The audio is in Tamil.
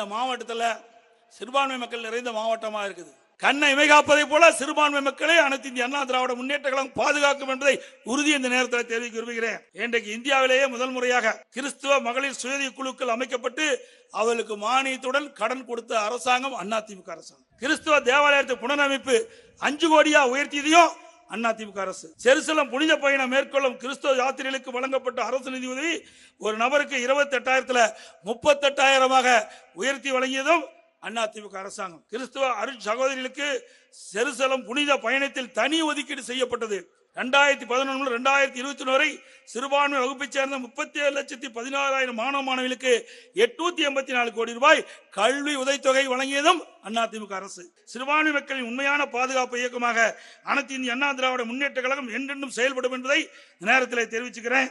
இந்த மாவட்டத்தில் சிறுபான்மை மக்கள் நிறைந்த மாவட்டமாக இருக்குது. கண்ணை இமைகாப்பதை போல சிறுபான்மை மக்களை அனைத்து இந்திய அண்ணா திராவிட முன்னேற்றங்களும் பாதுகாக்கும் என்பதை உறுதி இந்த நேரத்தில் தெரிவிக்க விரும்புகிறேன். இன்றைக்கு இந்தியாவிலேயே முதல் முறையாக கிறிஸ்துவ மகளிர் சுயதி குழுக்கள் அமைக்கப்பட்டு அவர்களுக்கு மானியத்துடன் கடன் கொடுத்த அரசாங்கம் அதிமுக அரசாங்கம். கிறிஸ்துவ தேவாலயத்தை புனரமைப்பு அஞ்சு கோடியா உயர்த்தியதையும் அண்ணா திமுக அரசு. செருசலம் புனித பயணம் மேற்கொள்ளும் கிறிஸ்தவ யாத்திரைகளுக்கு வழங்கப்பட்ட அரசு நிதி உதவி ஒரு நபருக்கு இருபத்தி எட்டாயிரத்துல முப்பத்தெட்டாயிரமாக உயர்த்தி வழங்கியதும் அண்ணா திமுக அரசாங்கம். கிறிஸ்துவ அருள் சகோதரிகளுக்கு செருசலம் புனித பயணத்தில் தனி ஒதுக்கீடு செய்யப்பட்டது. ரெண்டாயிரத்தி பதினொன்று ரெண்டாயிரத்தி இருபத்தி ஒன்று வரை சிறுபான்மை வகுப்பைச் சேர்ந்த முப்பத்தி ஏழு லட்சத்தி பதினாறாயிரம் மாணவ மாணவிகளுக்கு எட்நூத்தி எண்பத்தி நாலு கோடி ரூபாய் கல்வி உதவித்தொகை வழங்கியதும் அதிமுக அரசு. சிறுபான்மை மக்களின் உண்மையான பாதுகாப்பு இயக்கமாக அனைத்து இந்திய அண்ணா திராவிட முன்னேற்ற கழகம் என்றென்றும் செயல்படும் என்பதை இந்த நேரத்தில் தெரிவிச்சுக்கிறேன்.